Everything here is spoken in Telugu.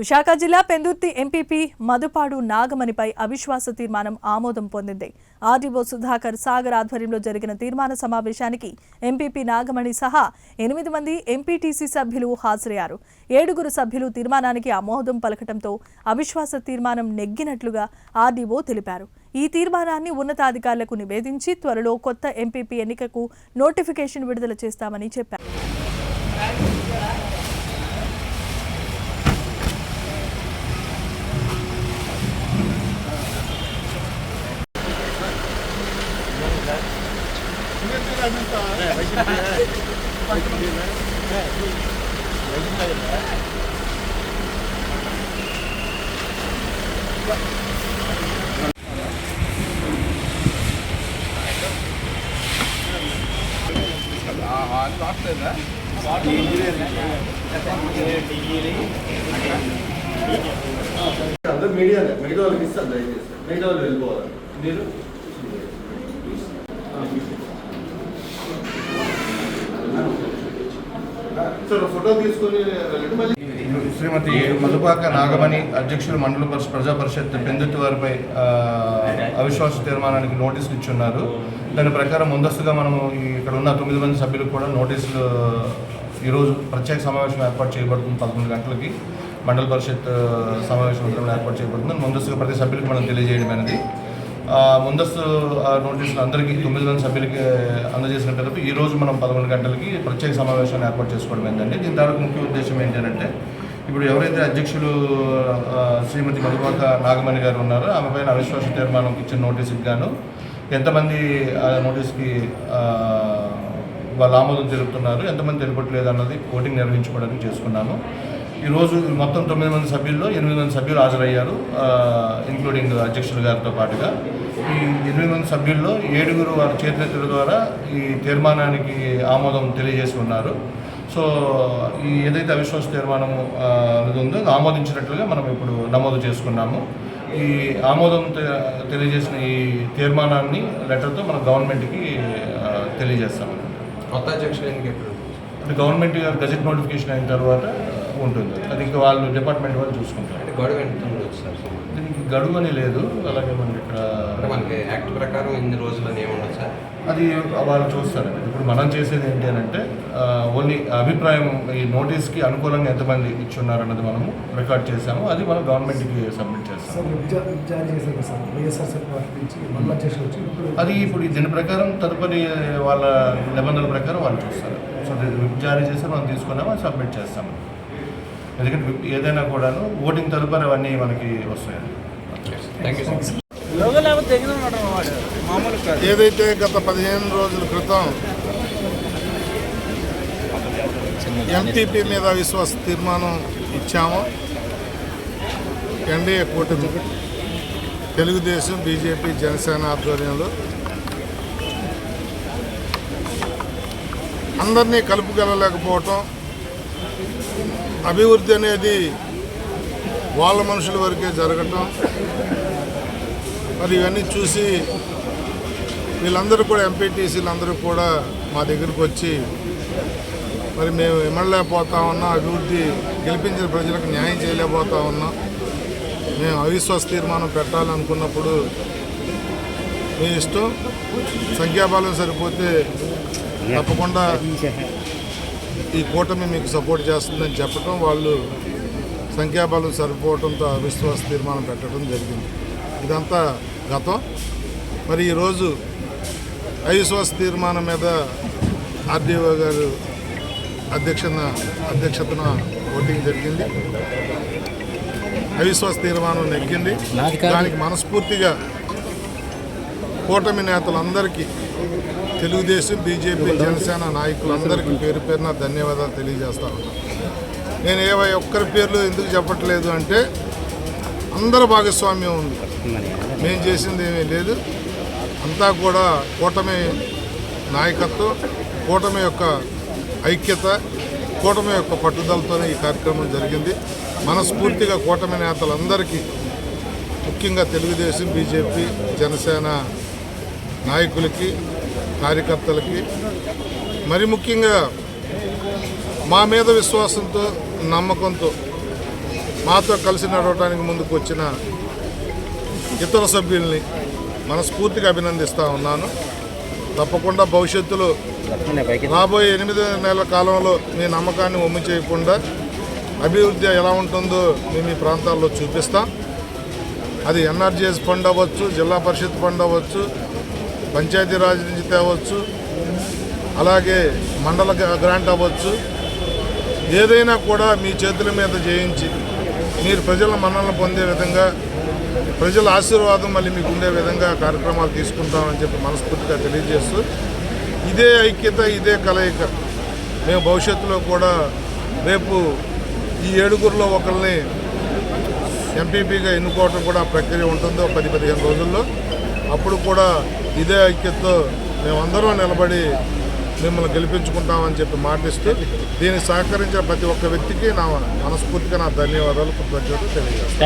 విశాఖ జిల్లా పెందుర్తి ఎంపీపీ మధుపాడు నాగమణిపై అవిశ్వాస తీర్మానం ఆమోదం పొందింది. ఆర్డీఓ సుధాకర్ సాగర్ ఆధ్వర్యంలో జరిగిన తీర్మాన సమావేశానికి ఎంపీపీ నాగమణి సహా ఎనిమిది మంది ఎంపీటీసీ సభ్యులు హాజరయ్యారు. ఏడుగురు సభ్యులు తీర్మానానికి ఆమోదం పలకటంతో అవిశ్వాస తీర్మానం నెగ్గినట్లుగా ఆర్డీఓ తెలిపారు. ఈ తీర్మానాన్ని ఉన్నతాధికారులకు నివేదించి త్వరలో కొత్త ఎంపీపీ ఎన్నికకు నోటిఫికేషన్ విడుదల చేస్తామని చెప్పారు. అందరూ మీడియానే మిగతా వాళ్ళకి ఇస్తాను దయచేసి. మిగతా వాళ్ళు వెళ్ళిపోవాలి. మీరు సార్ ఫోటో తీసుకొని వెళ్ళండి మళ్ళీ శ్రీమతి మధుపాక నాగమణి అధ్యక్షులు మండల పరిషత్ ప్రజా పరిషత్ పెందుర్తి వారిపై అవిశ్వాస తీర్మానానికి నోటీసులు ఇచ్చున్నారు. దాని ప్రకారం ముందస్తుగా మనము ఇక్కడ ఉన్న తొమ్మిది మంది సభ్యులకు కూడా నోటీసులు ఈరోజు ప్రత్యేక సమావేశం ఏర్పాటు చేయబడుతుంది పదకొండు గంటలకి. మండల పరిషత్ సమావేశం ఏర్పాటు చేయబడుతుంది. ముందస్తుగా ప్రతి సభ్యులకు మనం తెలియజేయడం అనేది ముందస్తు ఆ నోటీసులు అందరికీ తొమ్మిది మంది సభ్యులకి అందజేసిన పిలుపు ఈ రోజు మనం పదకొండు గంటలకి ప్రత్యేక సమావేశాన్ని ఏర్పాటు చేసుకోవడం ఏంటంటే దీని ద్వారా ముఖ్య ఉద్దేశం ఏంటంటే ఇప్పుడు ఎవరైతే అధ్యక్షులు శ్రీమతి మధుబాక నాగమణి గారు ఉన్నారో ఆమె పైన అవిశ్వాస తీర్మానం ఇచ్చిన నోటీసుకి గాను ఎంతమంది ఆ నోటీస్కి వాళ్ళు ఆమోదం తెలుపుతున్నారు ఎంతమంది తెలుపట్లేదు అన్నది ఓటింగ్ నిర్వహించుకోవడానికి చేసుకున్నాము. ఈరోజు మొత్తం తొమ్మిది మంది సభ్యుల్లో ఎనిమిది మంది సభ్యులు హాజరయ్యారు ఇంక్లూడింగ్ అధ్యక్షుల గారితో పాటుగా. ఈ ఎనిమిది మంది సభ్యుల్లో ఏడుగురు వారి చేతులెత్తుల ద్వారా ఈ తీర్మానానికి ఆమోదం తెలియజేసి ఉన్నారు. సో ఈ ఏదైతే అవిశ్వాస తీర్మానం అనేది ఉందో ఆమోదించినట్లుగా మనం ఇప్పుడు నమోదు చేసుకున్నాము. ఈ ఆమోదం తెలియజేసిన ఈ తీర్మానాన్ని లెటర్తో మన గవర్నమెంట్కి తెలియజేస్తాము కొత్త అధ్యక్షులు అంటే గవర్నమెంట్ గజెట్ నోటిఫికేషన్ అయిన తర్వాత ఉంటుంది. అది ఇంకా వాళ్ళు డిపార్ట్మెంట్ వాళ్ళు చూసుకుంటారు. అంటే గడువు ఎంత ఉండొచ్చు సార్ దీనికి గడువు అని లేదు. అలాగే మనకి ఇక్కడ అంటే మనకి యాక్ట్ ప్రకారం ఇన్ని రోజులు అని ఏముండదు సార్? అది వాళ్ళు చూస్తారండి ఇప్పుడు మనం చేసేది ఏంటి అని అంటే ఓన్లీ అభిప్రాయం ఈ నోటీస్కి అనుకూలంగా ఎంతమంది ఇచ్చున్నారు అన్నది మనము రికార్డ్ చేసాము అది మనం గవర్నమెంట్కి సబ్మిట్ చేస్తాము. ఇప్పుడు అది ఇప్పుడు దీని ప్రకారం తదుపరి వాళ్ళ నిబంధనల ప్రకారం వాళ్ళు చూస్తారు. సో జారీ చేసి మనం తీసుకున్నాము సబ్మిట్ చేస్తాము? ఎందుకంటే ఏదైనా కూడాను ఓటింగ్ తదుపరి అవన్నీ మనకి వస్తాయండి ఏదైతే గత పదిహేను రోజుల క్రితం ఎంపీపీ మీద విశ్వాస తీర్మానం ఇచ్చామో ఎన్డీఏ కూటమి తెలుగుదేశం బీజేపీ జనసేన ఆధ్వర్యంలో అందరినీ కలుపుకెళ్ళలేకపోవటం అభివృద్ధి అనేది వాళ్ళ మనుషుల వరకే జరగటం. మరి ఇవన్నీ చూసి వీళ్ళందరూ కూడా ఎంపీటీసీలు అందరూ కూడా మా దగ్గరికి వచ్చి మరి మేము ఇమ్మడలేకపోతా ఉన్నాం అభివృద్ధి గెలిపించిన ప్రజలకు న్యాయం చేయలేకపోతా ఉన్నాం. మేము అవిశ్వాస తీర్మానం పెట్టాలనుకున్నప్పుడు మీ ఇష్టం సంఖ్యాబలం సరిపోతే తప్పకుండా ఈ కూటమి మీకు సపోర్ట్ చేస్తుందని చెప్పడం వాళ్ళు సంఖ్యాబలం సరిపోవడంతో అవిశ్వాస తీర్మానం పెట్టడం జరిగింది. ఇదంతా గతం. మరి ఈరోజు అవిశ్వాస తీర్మానం మీద ఆర్డీఓ గారు అధ్యక్షన అధ్యక్షతన ఓటింగ్ జరిగింది. అవిశ్వాస తీర్మానం నెగ్గింది. దానికి మనస్ఫూర్తిగా కూటమి నేతలందరికీ తెలుగుదేశం బీజేపీ జనసేన నాయకులందరికీ పేరు పేరున ధన్యవాదాలు తెలియజేస్తా ఉన్నాను నేను ఏ ఒక్కరి పేర్లు ఎందుకు చెప్పట్లేదు అంటే అందరి భాగస్వామ్యం ఉంది. మేము చేసింది ఏమీ లేదు. అంతా కూడా కూటమి నాయకత్వం కూటమి యొక్క ఐక్యత కూటమి యొక్క పట్టుదలతోనే ఈ కార్యక్రమం జరిగింది. మనస్ఫూర్తిగా కూటమి నేతలందరికీ ముఖ్యంగా తెలుగుదేశం బీజేపీ జనసేన నాయకులకి కార్యకర్తలకి మరి ముఖ్యంగా మా మీద విశ్వాసంతో నమ్మకంతో మాతో కలిసి నడవడానికి ముందుకు వచ్చిన ఇతర సభ్యుల్ని మనస్ఫూర్తిగా అభినందిస్తూ ఉన్నాను. తప్పకుండా భవిష్యత్తులో రాబోయే ఎనిమిది నెలల కాలంలో మీ నమ్మకాన్ని ఒమ్ము చేయకుండా అభివృద్ధి ఎలా ఉంటుందో మేము ఈ ప్రాంతాల్లో చూపిస్తాం. అది ఎన్ఆర్జీఎస్ ఫండ్ అవ్వచ్చు జిల్లా పరిషత్ ఫండ్ అవ్వచ్చు పంచాయతీరాజ్ నుంచి తేవచ్చు అలాగే మండల గ్రాంట్ అవ్వచ్చు. ఏదైనా కూడా మీ చేతుల మీద చేయించి మీరు ప్రజల మన్నలను పొందే విధంగా ప్రజల ఆశీర్వాదం మళ్ళీ మీకు ఉండే విధంగా కార్యక్రమాలు తీసుకుంటామని చెప్పి మనస్ఫూర్తిగా తెలియజేస్తూ ఇదే ఐక్యత ఇదే కలయిక మేము భవిష్యత్తులో కూడా రేపు ఈ ఏడుగురిలో ఒకరిని ఎంపీపీగా ఎన్నుకోవటం కూడా ప్రక్రియ ఉంటుందో పది పదిహేను రోజుల్లో. అప్పుడు కూడా ఇదే ఐక్యతతో మేమందరం నిలబడి మిమ్మల్ని గెలిపించుకుంటామని చెప్పి మాటిస్తూ దీనికి సహకరించిన ప్రతి ఒక్క వ్యక్తికి నా మనస్ఫూర్తిగా నా ధన్యవాదాలు కృతజ్ఞతలు తెలియజేస్తాను.